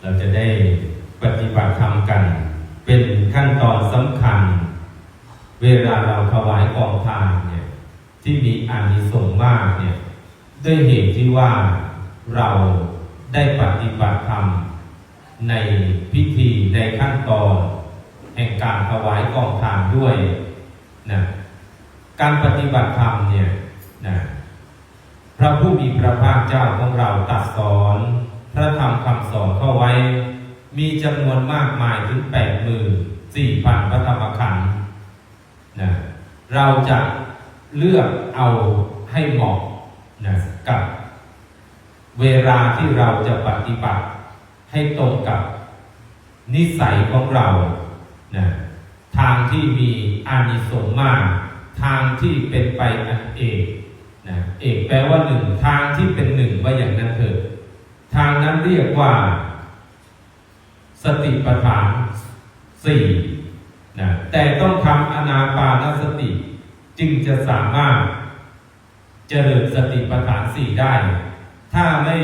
เราจะได้ปฏิบัติธรรมกัน เป็นขั้นตอนสำคัญ เวลาเราถวายกองทานเนี่ยที่มีอานิสงส์มากเนี่ยด้วยเหตุที่ว่าเราได้ปฏิบัติธรรม ในพิธีในขั้นตอน แห่งการถวายกองทานด้วยนะการปฏิบัติธรรมเนี่ยนะพระผู้มีพระภาคเจ้าของเราตรัสสอน พระธรรมคำสอนเข้าไว้ มีจำนวนมากมายถึงแปดหมื่นสี่พันพระธรรมขันธ์นะเราจะเลือกเอาให้เหมาะนะกับเวลาที่เราจะปฏิบัติ ให้ตรงกับนิสัยของเรานะทางที่มีอานิสงส์มาก ทางที่เป็นไปอันเอกนะเอกแปลว่าหนึ่งทางที่เป็นหนึ่งว่าอย่างนั้นเถอะ เรียกว่า สติปัฏฐานสี่นะแต่ต้องทำอนาปานสติ จึงจะสามารถเจริญสติปัฏฐานสี่ได้ ถ้าไม่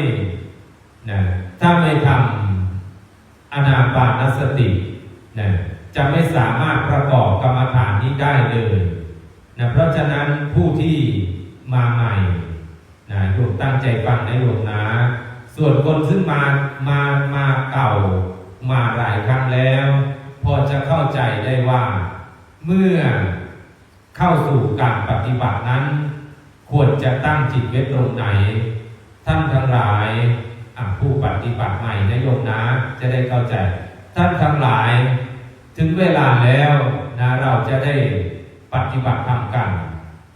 นะถ้าไม่ทำอนาปานสตินะจะไม่สามารถประกอบกรรมฐานนี้ได้เลยนะเพราะฉะนั้นผู้ที่มาใหม่นะโยมตั้งใจฟังนะโยมนะ ส่วนคนซึ่งมามามาเก่ามาหลายครั้งแล้ว พอจะเข้าใจได้ว่า เมื่อเข้าสู่การปฏิบัตินั้น ควรจะตั้งจิตไว้ตรงไหน ท่านทั้งหลายผู้ปฏิบัติใหม่นะโยมนะ จะได้เข้าใจ ท่านทั้งหลาย ถึงเวลาแล้วนะเราจะได้ปฏิบัติธรรมกัน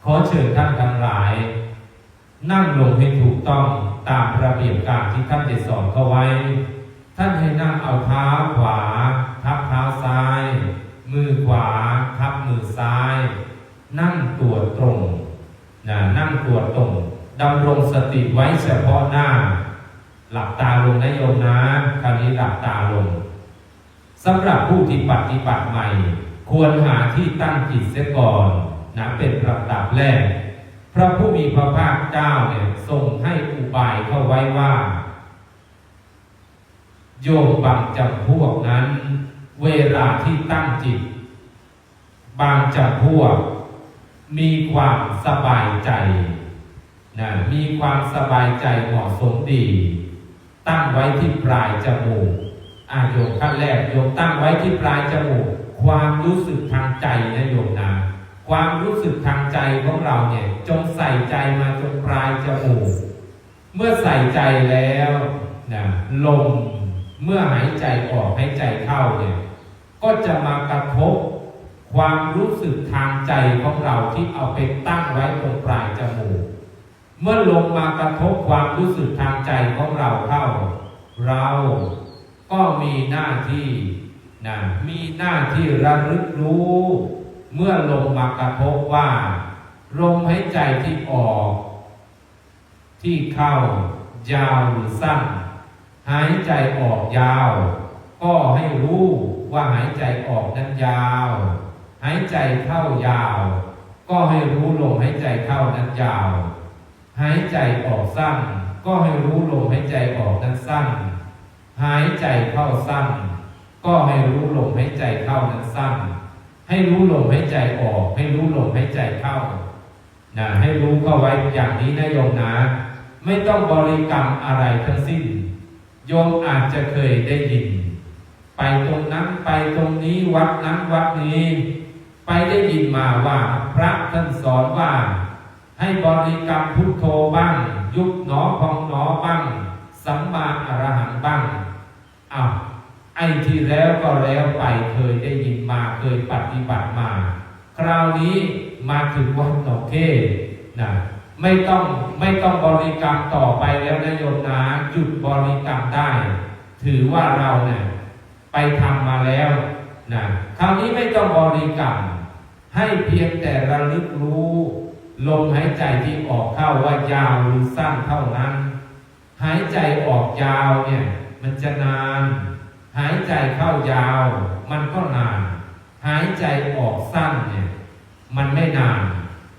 ขอเชิญท่านทั้งหลาย นั่งลงให้ถูกต้อง ตามระเบียบการที่ท่านได้สอนเขาไว้ ท่านให้นั่งเอาเท้าขวา ทับเท้าซ้าย มือขวา ทับมือซ้าย นั่งตัวตรงนะนั่งตัวตรงดำรงสติไว้เฉพาะหน้า หลับตาลงนะโยมนะ คราวนี้หลับตาลงสำหรับผู้ที่ปฏิบัติใหม่ ควรหาที่ตั้งจิตเสียก่อนนะเป็นระดับแรก พระผู้มีพระภาคเจ้าเนี่ยทรงให้อุบายเข้าไว้ว่า โยมบางจำพวกนั้น เวลาที่ตั้งจิต บางจำพวก มีความสบายใจนะมีความสบายใจเหมาะสมดี ตั้งไว้ที่ปลายจมูกอาโยมขั้นแรกโยมตั้งไว้ที่ปลายจมูกความรู้สึกทางใจนะโยมนะ ความรู้สึกทางใจของเราเนี่ย จงใส่ใจมาจนปลายจมูก เมื่อใส่ใจแล้วนะลมเมื่อหายใจออกหายใจเข้าเนี่ย ก็จะมากระทบความรู้สึกทางใจของเราที่เอาไปตั้งไว้ตรงปลายจมูก เมื่อลมมากระทบความรู้สึกทางใจของเราเข้า เราก็มีหน้าที่นะมีหน้าที่ระลึกรู้ เมื่อลมมากระทบว่าลมหายใจที่ออก ที่เข้า ยาวหรือสั้น หายใจออกยาว ก็ให้รู้ว่าหายใจออกนั้นยาว หายใจเข้ายาว ก็ให้รู้ลมหายใจเข้านั้นยาว หายใจออกสั้น ก็ให้รู้ลมหายใจออกนั้นสั้น หายใจเข้าสั้น ก็ให้รู้ลมหายใจเข้านั้นสั้น ให้รู้ลมหายใจออก ให้รู้ลมหายใจเข้านะให้รู้เข้าไว้อย่างนี้นะโยมนะ ไม่ต้องบริกรรมอะไรทั้งสิ้น โยมอาจจะเคยได้ยิน ไปตรงนั้นไปตรงนี้วัดนั้นวัดนี้ ไปได้ยินมาว่าพระท่านสอนว่า ให้บริกรรมพุทโธบ้าง ยุบหนอพองหนอบ้างสัมมาอรหังบ้างอ้าวไอ้ที่ แล้วก็แล้วไปเคยได้ยินมาเคยปฏิบัติมา คราวนี้มาถึงวัดหนองเทศนะไม่ต้องไม่ต้องบริกรรมต่อไปแล้วนะโยมนะหยุดบริกรรมได้ ถือว่าเราเนี่ยไปทำมาแล้วนะคราวนี้ไม่ต้องบริกรรมให้เพียงแต่ระลึกรู้ลมหายใจที่ออกเข้าว่ายาวหรือสั้นเท่านั้น หายใจออกยาวเนี่ยมันจะนาน หายใจเข้ายาว มันก็นาน หายใจออกสั้นเนี่ยมันไม่นาน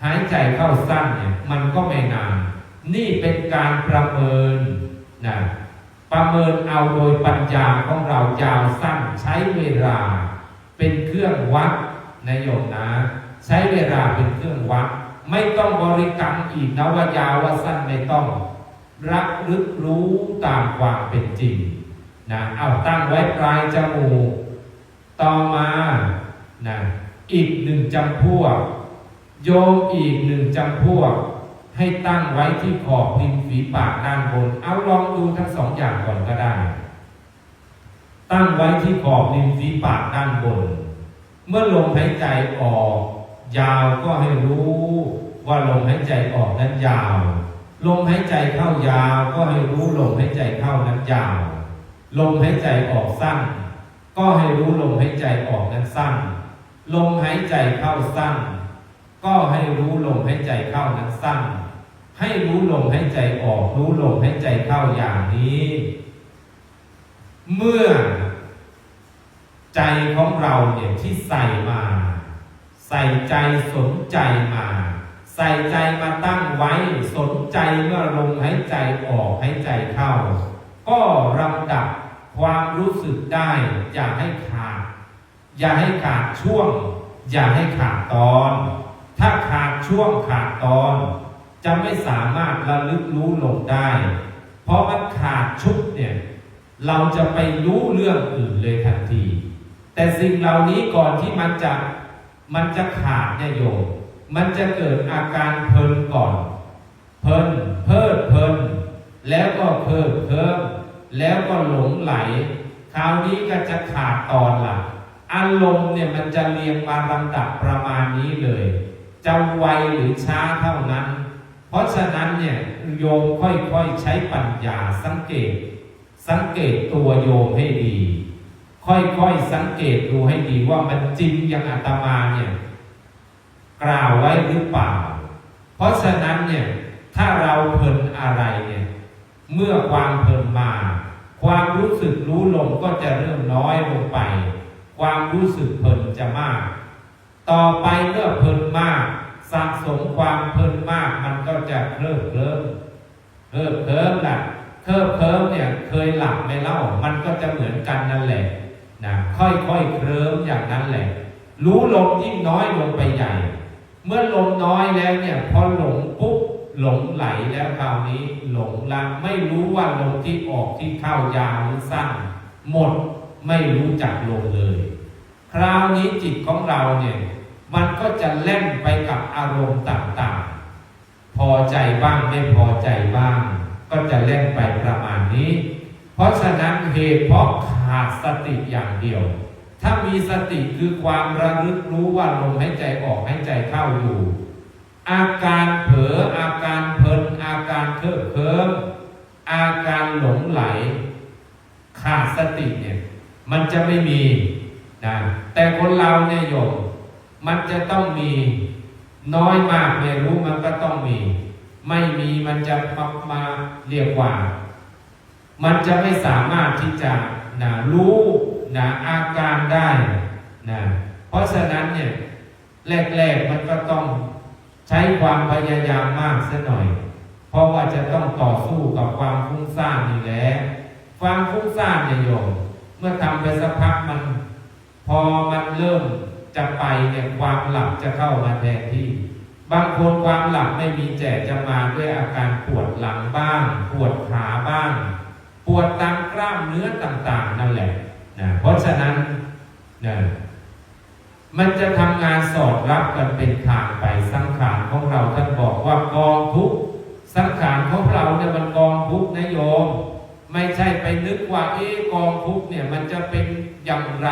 หายใจเข้าสั้นเนี่ยมันก็ไม่นาน นี่เป็นการประเมินนะประเมินเอาโดยปัญญาของเรายาวสั้นใช้เวลา เป็นเครื่องวัดนโยมนะ ใช้เวลาเป็นเครื่องวัด ไม่ต้องบริกรรมอีกนะว่ายาวว่าสั้นไม่ต้องรักลึกรู้ตามความเป็นจริง นะเอาตั้งไว้ปลายจมูก ต่อมานะอีกหนึ่งจำพวก โยมอีกหนึ่งจำพวก ให้ตั้งไว้ที่ขอบริมฝีปากด้านบน เอาลองดูทั้งสองอย่างก่อนก็ได้ ตั้งไว้ที่ขอบริมฝีปากด้านบน เมื่อลมหายใจออก ยาวก็ให้รู้ว่าลมหายใจออกนั้นยาว ลมหายใจเข้ายาวก็ให้รู้ลมหายใจเข้านั้นยาว ลมหายใจออกสั้น ก็ให้รู้ลมหายใจออกนั้นสั้น ลมหายใจเข้าสั้น ก็ให้รู้ลมหายใจเข้านั้นสั้น ให้รู้ลมหายใจออก รู้ลมหายใจเข้าอย่างนี้ เมื่อใจของเราเนี่ยที่ใส่มา ใส่ใจสนใจมา ใส่ใจมาตั้งไว้สนใจเมื่อลมหายใจออกหายใจเข้า ก็ลำดับความรู้สึกได้อย่าให้ขาด อย่าให้ขาดช่วง อย่าให้ขาดตอน ถ้าขาดช่วงขาดตอน จะไม่สามารถระลึกรู้ลงได้ เพราะมันขาดชุดเนี่ยเราจะไปรู้เรื่องอื่นเลยทันที แต่สิ่งเหล่านี้ก่อนที่มันจะมันจะขาดเนี่ยโยมมันจะเกิดอาการเพลินก่อน เพลินเพลิดเพลิน แล้วก็เพิ่มเพิ่ม แล้วก็หลงไหล คราวนี้ก็จะขาดตอนหลังอารมณ์เนี่ยมันจะเรียงมาลำดับประมาณนี้เลยจะไวหรือช้าเท่านั้น เพราะฉะนั้นเนี่ยโยมค่อยๆใช้ปัญญาสังเกต สังเกตตัวโยมให้ดี ค่อยๆสังเกตดูให้ดีว่ามันจริงอย่างอาตมาเนี่ยกล่าวไว้หรือเปล่า เพราะฉะนั้นเนี่ยถ้าเราเพลินอะไรเนี่ย เมื่อความเพลินมา ความรู้สึกรู้ลมก็จะเริ่มน้อยลงไป ความรู้สึกเพลินจะมาก ต่อไปเมื่อเพลินมากสะสมความเพลินมากมันก็จะเคลิบเคลิ้มเคลิบเคลิ้มแหละเคลิบเคลิ้มเนี่ยเคยหลับไหมเล่า มันก็จะเหมือนกันนั่นแหละนะค่อยๆเคลิ้มอย่างนั้นแหละ รู้ลมยิ่งน้อยลงไปใหญ่ เมื่อลมน้อยแล้วเนี่ยพอหลงปุ๊บ หลงไหลแล้วคราวนี้หลงละไม่รู้ว่าลมที่ออกที่เข้ายาวหรือสั้นหมดไม่รู้จักลมเลย คราวนี้จิตของเราเนี่ยมันก็จะเล่นไปกับอารมณ์ต่างๆ พอใจบ้างไม่พอใจบ้าง ก็จะเล่นไปประมาณนี้ เพราะฉะนั้นเหตุเพราะขาดสติอย่างเดียว ถ้ามีสติคือความระลึกรู้ว่าลมหายใจออกหายใจเข้าอยู่ อาการเผลออาการเพลินอาการเคลิบเคลิ้มอาการหลงไหล ขาดสติเนี่ย มันจะไม่มีนะแต่คนเราเนี่ยโยมมันจะต้องมีน้อยมากไม่รู้มันก็ต้องมี ไม่มีมันจะมามาเรียกว่า มันจะไม่สามารถที่จะนะรู้นะอาการได้นะเพราะฉะนั้นเนี่ยแรกๆมันก็ต้อง ใช้ความพยายามมากเสัหน่อย เพราะว่าจะต้องต่อสู้กับความฟุ้งซ่านนี่แหละความฟุ้งซ่านเนี่ยโยมเมื่อทำไปสักพักมัน พอมันเริ่มจะไปเนี่ยความหลับจะเข้ามาแทนที่ บางคนความหลับไม่มีแจกจะมาด้วยอาการปวดหลังบ้าง ปวดขาบ้าง ปวดตามกล้ามเนื้อต่างๆนั่นแหละนะเพราะฉะนั้นนะ มันจะทำงานสอดรับกันเป็นทางไปสังขารของเราท่านบอกว่ากองทุกสังขารของเราเนี่ยมันกองทุกนะโยม ไม่ใช่ไปนึกว่าเอ๊กองทุกเนี่ยมันจะเป็นอย่างไร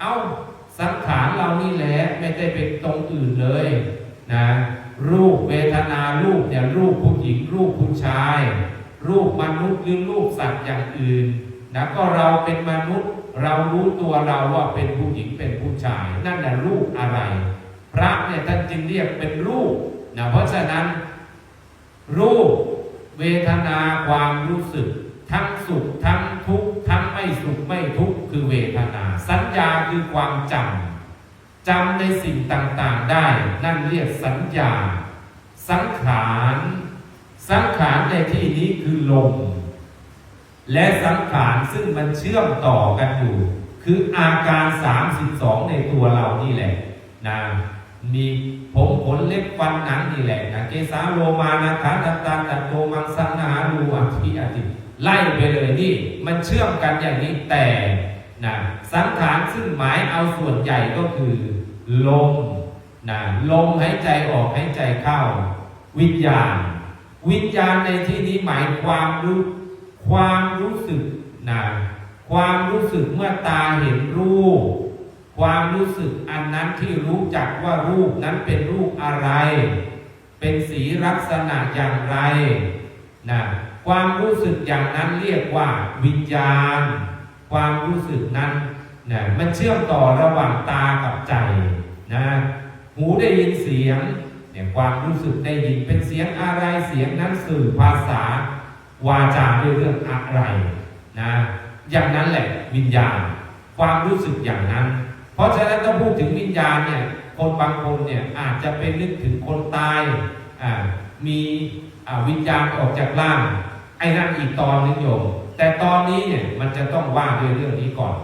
เอ้าสังขารเรานี่แหละไม่ได้เป็นตรงอื่นเลยนะรูปเวทนารูปเนี่ยรูปผู้หญิงรูปผู้ชาย รูปมนุษย์หรือรูปสัตว์อย่างอื่น นะก็เราเป็นมนุษย์ เรารู้ตัวเราว่าเป็นผู้หญิงเป็นผู้ชาย นั่นแหละรูปอะไร พระเนี่ยท่านจึงเรียกเป็นรูปนะเพราะฉะนั้น รูปเวทนาความรู้สึก ทั้งสุขทั้งทุกข์ทั้งไม่สุขไม่ทุกข์คือเวทนา สัญญาคือความจำจำในสิ่งต่างๆได้ นั่นเรียกสัญญา สังขาร สังขารในที่นี้คือลม และสังขารซึ่งมันเชื่อมต่อกันอยู่ คืออาการ 32 ในตัวเรานี่แหละนะมีผมขนเล็บฟันหนังนี่แหละนะเกสาโลมานาคาตัตตาตัดโตมังสังนารูอัคคีอาติไล่ไปเลยนี่มันเชื่อมกันอย่างนี้แต่นะสังขารซึ่งหมายเอาส่วนใหญ่ก็คือลมนะลมหายใจออกหายใจเข้า วิญญาณ วิญญาณในที่นี้หมายความรู้ ความรู้สึกนะความรู้สึกเมื่อตาเห็นรูป ความรู้สึกอันนั้นที่รู้จักว่ารูปนั้นเป็นรูปอะไร เป็นสีลักษณะอย่างไรนะความรู้สึกอย่างนั้นเรียกว่าวิญญาณ ความรู้สึกนั้นนะมันเชื่อมต่อระหว่างตากับใจนะหูได้ยินเสียงเนี่ยความรู้สึกได้ยินเป็นเสียงอะไรเสียงนั้นสื่อภาษา วาจาด้วยเรื่องอะไรนะอย่างนั้นแหละวิญญาณ ความรู้สึกอย่างนั้น เพราะฉะนั้นถ้าพูดถึงวิญญาณเนี่ยคนบางคนเนี่ยอาจจะเป็นนึกถึงคนตายมีวิญญาณออกจากร่างไอ้นั่นอีกตอนนึงโยมแต่ตอนนี้เนี่ยมันจะต้องว่าด้วยเรื่องนี้ก่อน